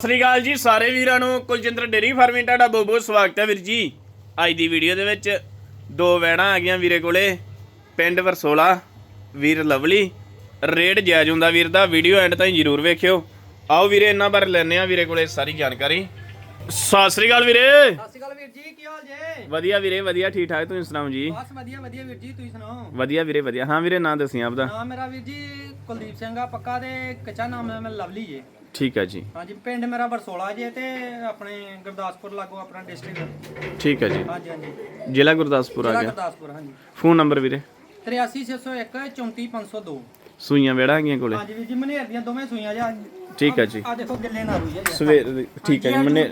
ਸਤਿ ਸ੍ਰੀ ਅਕਾਲ ਜੀ ਸਾਰੇ ਵੀਰਾਂ ਨੂੰ ਕੁਲਜਿੰਦਰ ਡੇਰੀ ਫਾਰਮਿੰਗ ਤੁਹਾਡਾ ਬਹੁਤ ਬਹੁਤ ਸਵਾਗਤ ਹੈ ਵੀਰ ਜੀ। ਅੱਜ ਦੀ ਵੀਡੀਓ ਦੇ ਵਿੱਚ ਦੋ ਵੈੜਾਂ ਆ ਗਈਆਂ ਵੀਰੇ ਕੋਲੇ ਪਿੰਡ ਵਰਸੋਲਾ ਵੀਰ ਲਵਲੀ ਰੇਟ ਜਾਇਜ਼ ਹੁੰਦਾ ਵੀਰ ਦਾ ਵੀਡੀਓ ਐਂਡ ਤਾਈਂ ਜਰੂਰ ਵੇਖਿਓ। ਆਓ ਵੀਰੇ ਇਹਨਾਂ ਬਾਰੇ ਲੈਣੇ ਆ ਵੀਰੇ ਕੋਲੇ ਸਾਰੀ ਜਾਣਕਾਰੀ। ਸਤਿ ਸ੍ਰੀ ਅਕਾਲ ਵੀਰੇ। ਸਤਿ ਸ਼੍ਰੀ ਅਕਾਲ ਵੀਰ ਜੀ ਕੀ ਹਾਲ ਜੇ? ਵਧੀਆ ਵੀਰੇ ਵਧੀਆ ਠੀਕ ਠਾਕ ਤੁਸੀਂ ਸੁਣਾਓ ਜੀ? ਬਸ ਵਧੀਆ ਵਧੀਆ ਵੀਰ ਜੀ ਤੁਸੀਂ ਸੁਣਾਓ? ਵਧੀਆ ਵੀਰੇ ਵਧੀਆ। ਹਾਂ ਵੀਰੇ ਨਾਂ ਦੱਸੀ ਆਪਦਾ। ਨਾਮ ਮੇਰਾ ਵੀਰ ਜੀ ਕੁਲਦੀਪ ਸਿੰਘ ਆ ਪੱਕਾ ਤੇ ਕੱਚਾ ਨਾਮ ਹੈ ਮੈਂ ਲਵਲੀ ਜੇ। ਠੀਕ ਹੈ ਜੀ। ਹਾਂਜੀ ਪਿੰਡ ਮੇਰਾ ਬਰਸੋਲਾ ਜੇ ਤੇ ਆਪਣੇ ਗੁਰਦਾਸਪੁਰ ਲਾਗੋ ਆਪਣਾ ਡਿਸਟ੍ਰਿਕਟ ਠੀਕ ਹੈ ਜੀ। ਹਾਂਜੀ ਹਾਂਜੀ। ਜ਼ਿਲ੍ਹਾ ਗੁਰਦਾਸਪੁਰ ਆ ਜ਼ਿਲ੍ਹਾ ਗਿਆ। ਗੁਰਦਾਸਪੁਰ ਹਾਂਜੀ। ਫੋਨ ਨੰਬਰ ਵੀਰੇ। 83601 34502 ਸੂਈਆਂ ਵੈੜਾਂ ਹੈਗੀਆਂ ਕੋਲੇ? ਹਾਂਜੀ ਵੀਰ ਜੀ ਮਨੇਰ ਦੀਆਂ ਦੋਵੇਂ ਸੂਈਆਂ ਜੇ ਠੀਕ ਹੈ ਜੀ। ਆ ਦੇਖੋ ਗਿੱਲੇ ਨਾਲ ਹੋਈ ਜੇ ਸਵੇਰ ਦੀ- ਠੀਕ ਹੈ ਜੀ ਮੈਨੇ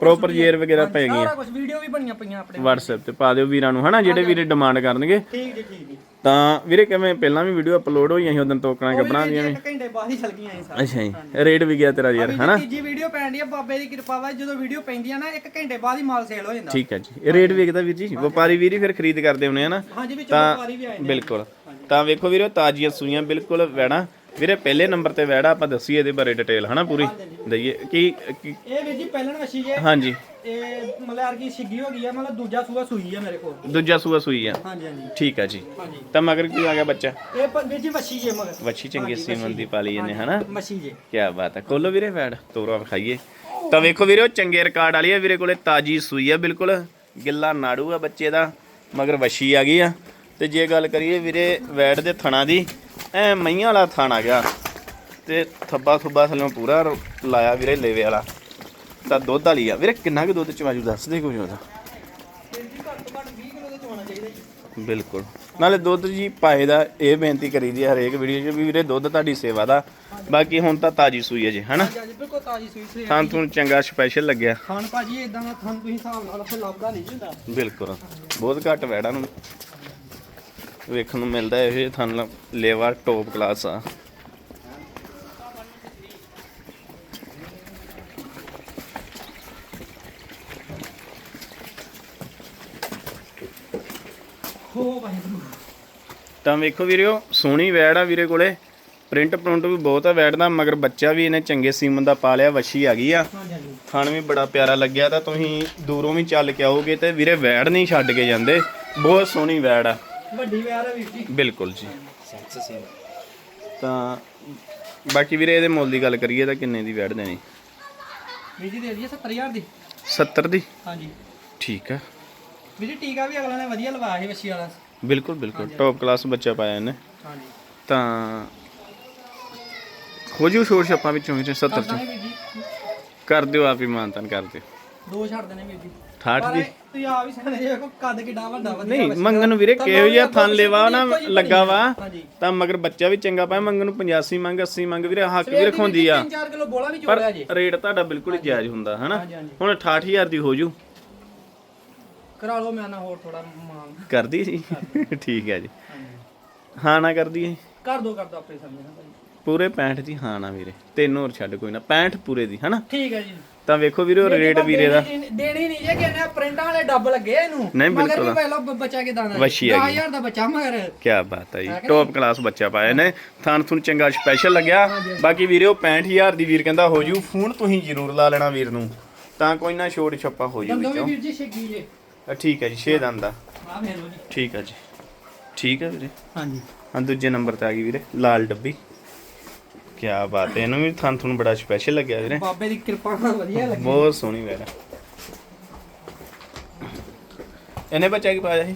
ਪ੍ਰੋਪਰ ਜੇਰ ਵਗੈਰਾ ਪੈ ਗਈਆਂ। ਸਾਰਾ ਕੁਝ ਵੀਡੀਓ ਵੀ ਬਣੀਆਂ ਪਈਆਂ ਆਪਣੇ WhatsApp ਤੇ ਪਾ ਦਿਓ ਵੀਰਾਂ ਨੂੰ ਹਨਾ ਜਿਹੜੇ ਵੀਰੇ ਡਿਮਾਂਡ ਕਰਨਗੇ। ਠੀਕ ਜੀ ਠੀਕ ਜੀ। ਤਾਂ ਵੀਰੇ ਕਿਵੇਂ ਪਹਿਲਾਂ ਵੀ ਵੀਡੀਓ ਅਪਲੋਡ ਹੋਈਆਂ ਸੀ ਉਦੋਂ ਗੱਬਣਾ ਵੀਰ ਦੀਆਂ ਵੀ। ਘੰਟੇ ਬਾਅਦ ਹੀ ਗਈਆਂ ਇਹ ਸਾਰੀਆਂ। ਅੱਛਾ ਜੀ ਰੇਟ ਵੀ ਗਿਆ ਤੇਰਾ ਯਾਰ ਹਨਾ? ਜੀ, ਤੀਜੀ ਵੀਡੀਓ ਪੈਂਦੀ ਆ ਬਾਬੇ ਦੀ ਕਿਰਪਾ ਵਾ ਜਦੋਂ ਵੀਡੀਓ ਪੈਂਦੀ ਆ ਨਾ ਇੱਕ ਘੰਟੇ ਬਾਅਦ ਹੀ ਮਾਲ ਸੇਲ ਹੋ ਜਾਂਦਾ। ਠੀਕ ਹੈ ਜੀ। ਇਹ ਰੇਟ ਵੇਖਦਾ ਵੀਰ ਜੀ ਵਪਾਰੀ ਵੀਰ ਹੀ ਫਿਰ ਖਰੀਦ ਕਰਦੇ ਹਨਾ ਹਾਂਜੀ ਵਿੱਚ ਤਾਂ ਵਪਾਰੀ ਵੀ ਆਏ ਨੇ ਬਿਲਕੁਲ। ਤਾਂ ਵੇਖੋ ਵੀਰੇ ਤਾਜ਼ੀਆਂ ਸੂਈਆਂ ਬਿਲਕੁਲ ਵੈੜਾ ਵੀਰੇ ਪਹਿਲੇ ਨੰਬਰ ਤੇ ਵੈੜਾ ਆਪਾਂ ਦੱਸੀਏ ਇਹਦੇ ਬਾਰੇ ਡਿਟੇਲ ਹਨਾ ਪੂਰੀ? ਦਈਏ ਕੀ ਕੀ- ਇਹ ਵੀਰ ਜੀ ਪਹਿਲਣ ਵਸ਼ੀ ਜੇ। ਹਾਂਜੀ। ਇਹ ਮਲਯਾਰ ਕੀ ਛਿੱਗੀ ਹੋ ਗਈ ਆ ਮਤਲਬ ਦੂਜਾ ਸੂਆ ਸੂਈ ਆ ਮੇਰੇ ਕੋਲ। ਦੂਜਾ ਸੂਆ ਸੂਈ ਆ? ਹਾਂਜੀ ਹਾਂਜੀ। ਠੀਕ ਹੈ ਜੀ। ਹਾਂਜੀ। ਤਾਂ ਮਗਰ ਕੀ ਆ ਗਿਆ ਬੱਚਾ? ਇਹ ਪ- ਵੀਰ ਜੀ ਵਸ਼ੀ ਜੇ ਮਗਰ। ਵੱਛੀ ਚੰਗੀ ਸੀਮਨ ਦੀ ਪਾਲੀ ਇਹਨੇ ਹਨਾ? ਮਸ਼ੀ ਜੇ। ਕੀ ਬਾਤ ਹੈ ਕੋਲੋ ਵੀਰੇ ਵੈੜ ਤੋਰਾ ਵਿਖਾਈਏ। ਤਾਂ ਵੇਖੋ ਵੀਰੇ ਉਹ ਚੰਗੇ ਰਿਕਾਰਡ ਵਾਲੀ ਆ ਵੀਰੇ ਕੋਲੇ ਤਾਜੀ ਸੂਈ ਆ ਬਿਲਕੁਲ। ਗਿੱਲਾ ਨਾੜੂ ਆ ਬੱਚੇ ਦਾ ਮਗਰ ਵਸ਼ੀ ਆ ਗਈ ਆ। ਤੇ ਜੇ ਗੱਲ ਕਰੀਏ ਵੀਰੇ ਵੈੜ ਦੇ ਥਣਾ ਦੀ ਐ ਮਈਆਂ ਵਾਲਾ ਥਣ ਆ ਗਿਆ। ਤੇ ਥੱਬਾ ਥੁੱਬਾ ਥੱਲੋਂ ਪੂਰਾ ਰ- ਲਾਇਆ ਵੀਰੇ ਲੇਵੇ ਵਾਲਾ। ਤਾਂ ਦੁੱਧ ਵਾਲੀ ਆ। ਵੀਰੇ ਕਿੰਨਾ ਕੁ ਦੁੱਧ ਚਵਾਜੂ? ਦੱਸ ਦੇ ਕੋਈ ਉਹਦਾ। ਵੀਰ ਜੀ ਘੱਟ ਤੋਂ ਘੱਟ 20 ਕਿਲੋ ਦਾ ਚਵਾਉਣਾ ਚਾਹੀਦਾ ਜੀ ਬਿਲਕੁਲ। ਨਾਲੇ ਦੁੱਧ ਜੀ ਪਾਏ ਦਾ ਇਹ ਬੇਨਤੀ ਕਰੀਦੀ ਆ ਹਰੇਕ ਵੀਡੀਓ 'ਚ ਵੀ ਵੀਰੇ ਦੁੱਧ ਤੁਹਾਡੀ ਸੇਵਾ ਦਾ। ਬਾਕੀ ਹੁਣ ਤਾਂ ਤਾਜੀ ਸੂਈ ਹੈ ਜੀ ਹਨਾ? ਹਾਂਜੀ ਬਿਲਕੁਲ ਤਾਜੀ ਸੂਈ ਤੁਹਾਨੂੰ ਚੰਗਾ ਸਪੈਸ਼ਲ ਲੱਗਿਆ। ਖਾਨ ਭਾਜੀ ਇਦਾਂ ਦਾ ਖਾਨ ਤੁਸੀਂ ਹਿਸਾਬ ਨਾਲ ਫਿਰ ਲੱਭਦਾ ਨਹੀਂ ਹੁੰਦਾ। ਬਿਲਕੁਲ। ਬਹੁਤ ਘੱਟ ਵੈੜਾਂ ਨੂੰ ਵੇਖਣ ਨੂੰ ਮਿਲਦਾ ਇਹ ਥਨ ਲੇਵਾ ਟੌਪ ਕਲਾਸ ਆ। ਹੋ ਵਾਹਿਗੁਰੂ। ਤਾਂ ਵੇਖੋ ਵੀਰਿਓ ਸੋਹਣੀ ਵੈੜ ਆ ਵੀਰੇ ਕੋਲੇ। ਪ੍ਰਿੰਟ ਪ੍ਰਿੰਟ ਵੀ ਬਹੁਤ ਆ ਵੈੜ ਦਾ ਮਗਰ ਬੱਚਾ ਵੀ ਇਹਨੇ ਚੰਗੇ ਸੀਮਨ ਦਾ ਪਾ ਲਿਆ ਵੱਛੀ ਆ ਗਈ ਆ। ਥਣ ਵੀ ਬੜਾ ਪਿਆਰਾ ਲੱਗਿਆ ਤਾਂ ਤੁਸੀਂ ਦੂਰੋਂ ਵੀ ਚੱਲ ਕੇ ਆਓਗੇ ਤੇ ਵੀਰੇ ਵੈੜ ਨਹੀਂ ਛੱਡ ਕੇ ਜਾਂਦੇ। ਬਹੁਤ ਸੋਹਣੀ ਵੈੜ ਆ। ਵੱਡੀ ਵਿਆਹ ਹੈ ਵੀਰ ਜੀ। ਬਿਲਕੁਲ ਜੀ। ਤਾਂ ਬਾਕੀ ਵੀਰੇ ਇਹਦੇ ਮੁੱਲ ਦੀ ਗੱਲ ਕਰੀਏ ਤਾਂ ਕਿੰਨੇ ਦੀ ਵੈੜ ਦੇਣੀ? ਵੀਰ ਜੀ ਦੇ ਦਈਏ 70000 ਦੀ। 70 ਦੀ? ਹਾਂਜੀ। ਠੀਕ ਆ। ਵੀਰ ਜੀ ਟੀਕਾ ਵੀ ਅਗਲਾ ਨੇ ਵਧੀਆ ਲਵਾਇਆ ਸੀ ਵਸ਼ੀ ਵਾਲਾ। ਬਿਲਕੁਲ ਬਿਲਕੁਲ। ਟੌਪ ਕਲਾਸ ਬੱਚਾ ਪਾਇਆ ਇਹਨੇ। ਹਾਂਜੀ। ਤਾਂ ਹੋ ਜੂ ਸ਼ੋਰ ਛੱਪਾਂ ਵਿੱਚੋਂ ਵਿੱਚ 70 ਚ ਦਾਂਗੇ ਵੀਰ ਜੀ। ਕਰ ਦਿਓ ਆਪ ਹੀ ਮਾਨਤਨ ਕਰ ਦਿਓ। ਦੋ ਛੱਡ ਦੇਣੇ ਵੀਰ ਜੀ। 68 ਦੀ ਤੁਸੀਂ ਆ ਵੀ ਸਕਦੇ ਜੇ ਕੋ ਕੱਦ ਕਿੱਡਾ ਵੱਡਾ ਵਧੀਆ ਨਹੀਂ ਵਸ਼ੀ ਮੰਗਨ ਨੂੰ ਵੀਰੇ ਤਾਂ ਕਿਹੋ ਜਿਹਾ ਥਣ ਲੈਵਾ ਨਾ ਇੱਕੋ ਜਿਹੀ ਲੱਗਾ ਵਾ। ਹਾਂਜੀ। ਤਾਂ ਮਗਰ ਬੱਚਾ ਵੀ ਚੰਗਾ ਪਾਇਆ ਮੰਗਨ ਨੂੰ 85 ਮੰਗ 80 ਮੰਗ ਵੀਰੇ ਹੱਕ ਵੀ ਰਖਾਉਂਦੀ ਆ। 3-4 ਕਿਲੋ ਬੋਲਾ ਵੀ ਪਰ ਚੋੜਿਆ ਜੀ। ਰੇਟ ਤੁਹਾਡਾ ਬਿਲਕੁਲ ਹੀ ਜਾਇਜ਼ ਹੁੰਦਾ ਹਨਾ? ਹਾਂਜੀ ਹਾਂਜੀ। ਹੁਣ 68000 ਦੀ ਹੋ ਜੂ। ਕਰਾ ਲਓ ਮੈਂ ਨਾ ਹੋਰ ਥੋੜਾ ਮੰਗ ਕਰਦੀ ਜੀ? ਠੀਕ ਹੈ ਜੀ। ਹਾਂਜੀ। ਹਾਂ ਨਾ ਕਰਦੀ ਹੈ? ਕਰ ਦੋ ਕਰ ਦੋ ਆਪੇ ਸਮਝ ਨਾ ਭਾਈ। ਪੂਰੇ 65 ਦੀ ਹਾਂ ਨਾ ਵੀਰੇ। ਤਿੰਨ ਹੋਰ ਛੱਡ ਕੋਈ ਨਾ। 65 ਪੂਰੇ ਦੀ ਹਨਾ? ਠੀਕ ਹੈ ਜੀ। ਤਾਂ ਵੇਖੋ ਵੀਰੇ ਰੇਟ ਵੀਰੇ ਦਾ। ਦੇਣੀ ਦੇਣੀ ਨਹੀਂ ਜੇ ਕਿਨੇ ਪ੍ਰਿੰਟਾਂ ਵਾਲੇ ਡੱਬ ਲੱਗੇ ਇਹਨੂੰ। ਨਹੀਂ, ਮਗਰ ਬਿਲਕੁਲ। ਵੀ ਪਹਿਲਾਂ ਬੱਚਾ ਕਿਦਾਂ ਦਾ ਵੱਛੀ ਹੈਗੀ। 10000 ਦਾ ਬੱਚਾ ਮਗਰ। ਕੀ ਬਾਤ ਹੈ ਜੀ। ਟੌਪ ਕਲਾਸ ਬੱਚਾ ਪਾਇਆ ਨੇ ਥਾਨ ਥੁਨ ਚੰਗਾ ਸਪੈਸ਼ਲ ਲੱਗਿਆ। ਬਾਕੀ ਵੀਰੇ ਉਹ 65000 ਦੀ ਵੀਰ ਕਹਿੰਦਾ ਹੋ ਜੂ ਫੋਨ ਤੁਸੀਂ ਜ਼ਰੂਰ ਲਾ ਲੈਣਾ ਵੀਰ ਨੂੰ। ਤਾਂ ਕੋਈ ਨਾ ਛੋਟ ਛੱਪਾ ਹੋ ਜੂ ਵਿੱਚੋਂ। ਵੀਰ ਜੀ ਛੱਗੀ ਜੇ। ਠੀਕ ਹੈ ਜੀ 6 ਦੰਦ ਦਾ ਆ ਵੇਖ ਲਓ ਜੀ। ਠੀਕ ਹੈ ਜੀ। ਠੀਕ ਹੈ ਵੀਰੇ? ਹਾਂਜੀ। ਹਾਂ ਦੂਜੇ ਨੰਬਰ ਤੇ ਆ ਗਈ ਵੀਰੇ ਲਾਲ ਡੱਬੀ। ਕੀ ਬਾਤ ਹੈ ਇਹਨੂੰ ਵੀ ਥਾਨ ਥੁਨ ਬੜਾ ਸਪੈਸ਼ਲ ਲੱਗਿਆ ਵੀਰੇ। ਬਾਬੇ ਦੀ ਕਿਰਪਾ ਨਾਲ ਵਧੀਆ ਲੱਗੀ। ਬਹੁਤ ਸੋਹਣੀ ਵੈਰਾ ਇਹਨੇ ਬੱਚਾ ਕੀ ਪਾਇਆ ਸੀ?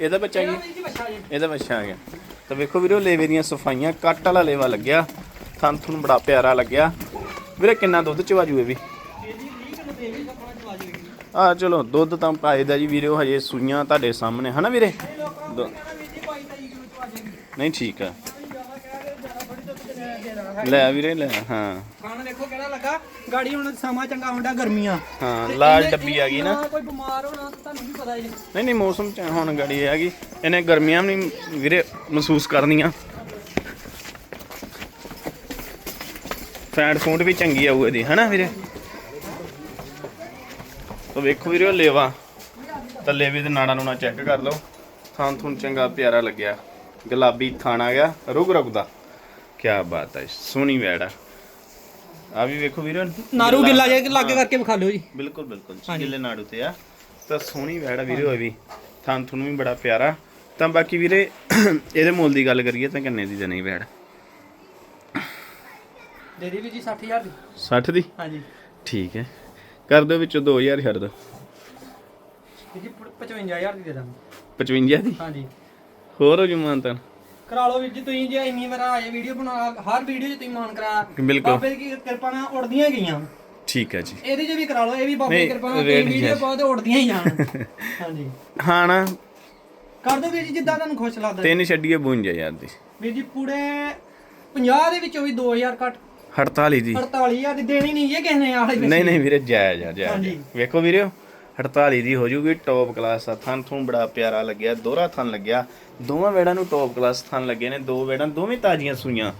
ਇਹਦਾ ਬੱਚਾ ਕੀ? ਇਹਦਾ ਬੱਚਾ ਆ ਗਿਆ। ਤਾਂ ਵੇਖੋ ਵੀਰੋ ਲੇਵੇ ਦੀਆਂ ਸਫਾਈਆਂ ਕੱਟ ਵਾਲਾ ਲੇਵਾ ਲੱਗਿਆ। ਥਣ ਥੁਣ ਬੜਾ ਪਿਆਰਾ ਲੱਗਿਆ। ਵੀਰੇ ਕਿੰਨਾ ਦੁੱਧ ਚਵਾਜੂ ਇਹ ਵੀ? ਆ ਚਲੋ ਦੁੱਧ ਤਾਂ ਪਾਏ ਦਾ ਜੀ ਵੀਰੋ ਹਜੇ ਸੂਈਆਂ ਤੁਹਾਡੇ ਸਾਹਮਣੇ ਹਨਾ ਵੀਰੇ? ਲੋਕਾਂ ਦੋ- ਨੂੰ ਕਹਿੰਦਾ ਵੀਰ ਜੀ 22 23 ਕਿਲੋ ਚਵਾ ਜੀ ਨਹੀਂ ਠੀਕ ਆ। ਲੈ ਵੀਰੇ ਲੈ ਹਾਂ। ਖਾਣ ਵੇਖੋ ਕਿਹੜਾ ਲੱਗਾ। ਗਾੜੀ ਹੁਣ ਸਮਾਂ ਚੰਗਾ ਹੁੰਦਾ ਗਰਮੀਆਂ। ਹਾਂ ਲਾਲ ਡੱਬੀ ਆ ਗਈ ਨਾ। ਕੋਈ ਬਿਮਾਰ ਹੋਣਾ ਤੁਹਾਨੂੰ ਵੀ ਪਤਾ ਹੀ ਨਹੀਂ ਨਹੀਂ ਮੌਸਮ ਚ ਹੁਣ ਗੜੀ ਹੈਗੀ ਇਹਨੇ ਗਰਮੀਆਂ ਵੀ ਨਹੀਂ ਵੀਰੇ ਮਹਿਸੂਸ ਕਰਨੀਆਂ। ਫੈਟ ਫੂਡ ਵੀ ਚੰਗੀ ਆਊ ਇਹਦੀ ਹਨਾ ਵੀਰੇ? ਤਾਂ ਵੇਖੋ ਵੀਰੇ ਲੇਵਾ। ਤਾਂ ਲੇਵੇ ਦੇ ਨਾੜਾ ਨੂਣਾ ਚੈੱਕ ਕਰ ਲਓ। ਥਾਂ ਥੁਣ ਚੰਗਾ ਪਿਆਰਾ ਲੱਗਿਆ। ਗੁਲਾਬੀ ਥਾਣਾ ਗਿਆ। ਰੁਗ ਰੁਗ ਦਾ। ਕੀ ਬਾਤ ਹੈ ਸੋਹਣੀ ਵੈੜ ਆ। ਵੀ ਵੇਖੋ ਵੀਰੇ। ਨਾਰੂ ਗਿੱਲਾ ਜੇ ਲੱਗ ਕਰਕੇ ਵਿਖਾ ਲਿਓ ਜੀ। ਬਿਲਕੁਲ ਬਿਲਕੁਲ। ਗਿੱਲੇ ਨਾੜੂ ਤੇ ਆ। ਤਾਂ ਸੋਹਣੀ ਵੈੜ ਵੀਰੇ ਹੋਏ ਵੀ। ਥਾਂ ਤੁਹਾਨੂੰ ਵੀ ਬੜਾ ਪਿਆਰਾ। ਤਾਂ ਬਾਕੀ ਵੀਰੇ ਇਹਦੇ ਮੁੱਲ ਦੀ ਗੱਲ ਕਰੀਏ ਤਾਂ ਕਿੰਨੇ ਦੀ ਦੇਣੀ ਵੈੜ? ਦੇ ਦੀ ਵੀ ਜੀ 60000 ਦੀ। 60 ਦੀ? ਹਾਂਜੀ। ਠੀਕ ਹੈ। ਕਰ ਦਿਓ ਵਿੱਚੋਂ 2000 ਛੱਡ ਦਿਓ। ਜੀ 55000 ਦੀ ਦੇ ਦਾਂਗੇ। 55 ਦੀ? ਹਾਂਜੀ। ਹੋਰ ਹੋ ਜੂ ਮਾਨਤਨ? ਕਰਾ ਲਓ ਵੀਰ ਜੀ ਤੁਸੀਂ ਜੇ ਇੰਨੀ ਵਾਰ ਆਏ ਵੀਡੀਓ ਬਣਾ ਹਰ ਵੀਡੀਓ 'ਚ ਤੁਸੀਂ ਮਾਨ ਕਰਾ ਬਿਲਕੁਲ। ਬਾਬੇ ਦੀ ਕਿਰਪਾ ਨਾਲ ਉੜਦੀਆਂ ਗਈਆਂ। ਠੀਕ ਹੈ ਜੀ। ਇਹਦੇ 'ਚ ਵੀ ਕਰਾ ਲਓ ਇਹ ਵੀ ਬਾਬੇ ਦੀ ਨਹੀਂ, ਕਿਰਪਾ ਨਾਲ ਰੇਟ ਵੀਡੀਓ। ਪਾਓ ਤੇ ਉੜਦੀਆਂ ਹੀ ਜਾਣ ਹਾਂਜੀ। ਹਾਂ ਨਾ। ਕਰ ਦਿਓ ਵੀਰ ਜੀ ਜਿੱਦਾਂ ਤੁਹਾਨੂੰ ਖੁਸ਼ ਲੱਗਦਾ। ਤਿੰਨ ਛੱਡੀਏ 52000 ਦੀ। ਵੀਰ ਜੀ ਪੂਰੇ 50 ਦੇ ਵਿੱਚੋਂ ਵੀ 2000 ਘੱਟ 48 ਦੀ 48000 ਦੀ ਦੇਣੀ ਨਹੀਂ ਜੇ ਕਿਸੇ ਨੇ ਆਲੇ ਨਹੀਂ ਨਹੀਂ ਵੀਰੇ ਜਾਇਜ਼ ਆ ਜਾਇਜ਼ ਹਾਂਜੀ। ਵੇਖੋ ਵੀਰੇ 48 ਦੀ ਹੋ ਜੂਗੀ ਟੌਪ ਕਲਾਸ ਆ ਥਣ ਥੂੰ ਬੜਾ ਪਿਆਰਾ ਲੱਗਿਆ ਦੋਹਰਾ ਥਣ ਲੱਗਿਆ। ਦੋਵਾਂ ਵੇੜਾਂ ਨੂੰ ਟੌਪ ਕਲਾਸ ਥਣ ਲੱਗੇ ਨੇ ਦੋ ਵੇੜਾਂ ਦੋਵੇਂ ਤਾਜ਼ੀਆਂ ਸੂਈਆਂ।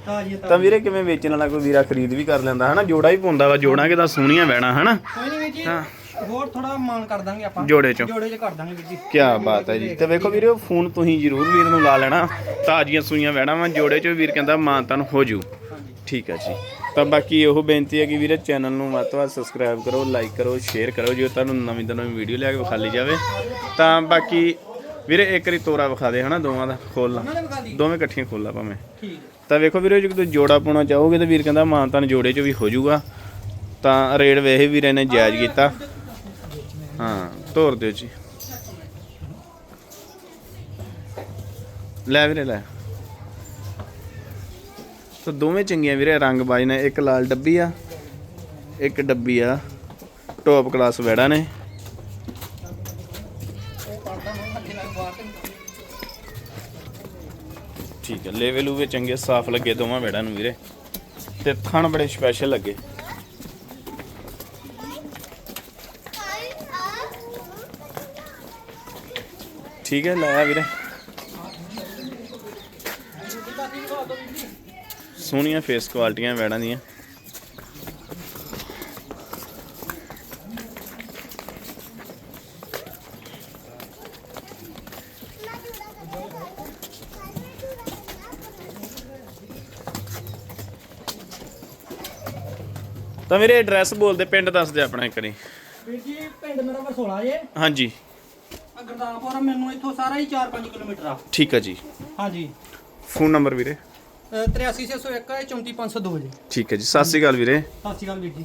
ਤਾਂ ਵੀਰੇ ਕਿਵੇਂ ਵੇਚਣ ਵਾਲਾ ਕੋਈ ਵੀਰਾ ਖਰੀਦ ਵੀ ਕਰ ਲੈਂਦਾ ਹਨਾ? ਜੋੜਾ ਹੀ ਪਾਉਂਦਾ ਵਾ ਜੋੜਾਂ ਕਿਦਾ ਸੋਹਣੀਆਂ ਵੈੜਾਂ ਹਨਾ? ਕੋਈ ਨਹੀਂ ਵੀਰ ਜੀ ਹੋਰ ਥੋੜਾ ਮਾਨ ਕਰ ਦਾਂਗੇ ਆਪਾਂ। ਜੋੜੇ ਚੋਂ। ਜੋੜੇ 'ਚ ਕਰ ਦਾਂਗੇ ਵੀਰ ਜੀ। ਕੀ ਬਾਤ ਹੈ ਜੀ। ਤੇ ਵੇਖੋ ਵੀਰੇ ਫੋਨ ਤੁਸੀਂ ਜਰੂਰ ਵੀਰ ਨੂੰ ਲਾ ਲੈਣਾ ਤਾਜ਼ੀਆਂ ਸੂਈਆਂ ਵੈੜਾਂ ਵਾ ਜੋੜੇ ਚੋਂ ਵੀਰ ਕਹਿੰਦਾ ਮਾਂ ਤਨ ਹੋ ਜੂ। ਠੀਕ ਹੈ ਜੀ। ਤਾਂ ਬਾਕੀ ਇਹੋ ਬੇਨਤੀ ਹੈ ਕਿ ਵੀਰੇ ਚੈਨਲ ਨੂੰ ਵੱਧ ਤੋਂ ਵੱਧ ਸਬਸਕ੍ਰਾਈਬ ਕਰੋ ਲਾਈਕ ਕਰੋ ਸ਼ੇਅਰ ਕਰੋ ਜੇ ਤੁਹਾਨੂੰ ਨਵੀਂ ਤੋਂ ਨਵੀਂ ਵੀਡੀਓ ਲਿਆ ਕੇ ਵਿਖਾ ਲਈ ਜਾਵੇ। ਤਾਂ ਬਾਕੀ ਵੀਰੇ ਇੱਕ ਵਾਰੀ ਤੋਰਾ ਵਿਖਾ ਦੇ ਹਨਾ ਦੋਵਾਂ ਦਾ ਖੋਲ ਲਾ। ਦੋਵੇਂ ਇਕੱਠੀਆਂ ਖੋਲਾ ਭਾਵੇਂ। ਠੀਕ ਹੈ। ਤਾਂ ਵੇਖੋ ਵੀਰੇ ਜੇ ਤੁਸੀਂ ਜੋੜਾ ਪਾਉਣਾ ਚਾਹੋਗੇ ਤਾਂ ਵੀਰ ਕਹਿੰਦਾ ਮਾਂ ਤਾਂ ਜੋੜੇ 'ਚ ਵੀ ਹੋ ਜਾਊਗਾ। ਤਾਂ ਰੇਟ ਵੇਹੇ ਵੀਰੇ ਨੇ ਜਾਇਜ਼ ਕੀਤਾ। ਹਾਂ ਤੋਰ ਦਿਓ ਜੀ। ਲੈ ਵੀਰੇ ਲੈ। ਤਾਂ ਦੋਵੇਂ ਚੰਗੀਆਂ ਵੀਰੇ, ਰੰਗ ਬਾਜ ਨੇ, ਇੱਕ ਲਾਲ ਡੱਬੀ ਆ, ਇੱਕ ਡੱਬੀ ਆ ਟੌਪ ਕਲਾਸ ਵੈੜਾ ਨੇ। ਠੀਕ ਹੈ ਲੇਵੇ ਲੂਵੇ ਚੰਗੇ, ਸਾਫ਼ ਲੱਗੇ ਦੋਵਾਂ ਵੈੜਾਂ ਨੂੰ ਵੀਰੇ। ਤੇ ਥਣ ਬੜੇ ਸਪੈਸ਼ਲ ਲੱਗੇ। ਠੀਕ ਹੈ ਲਾਇਆ ਵੀਰੇ। ਸੋਹਣੀਆਂ ਫੇਸ ਕੁਆਲਟੀਆਂ ਵੈੜਾਂ ਦੀਆਂ। ਤਾਂ ਵੀਰੇ ਐਡਰੈਸ ਬੋਲਦੇ ਪਿੰਡ ਦੱਸ ਦੇ ਆਪਣਾ ਇੱਕ ਵਾਰੀ। ਵੀਰ ਜੀ ਪਿੰਡ ਮੇਰਾ ਵਸੋਲਾ ਜੇ। ਹਾਂਜੀ। ਆ ਗੁਰਦਾਸਪੁਰ ਮੈਨੂੰ ਇੱਥੋਂ ਸਾਰਾ ਹੀ 4-5 ਕਿਲੋਮੀਟਰ ਆ। ਠੀਕ ਹੈ ਜੀ। ਹਾਂਜੀ। ਫੋਨ ਨੰਬਰ ਵੀਰੇ। 83601 34502 ਜੀ। ਠੀਕ ਹੈ ਜੀ ਸਤਿ ਸ਼੍ਰੀ ਅਕਾਲ ਵੀਰੇ। ਸਤਿ ਸ਼੍ਰੀ ਅਕਾਲ ਵੀਰ ਜੀ।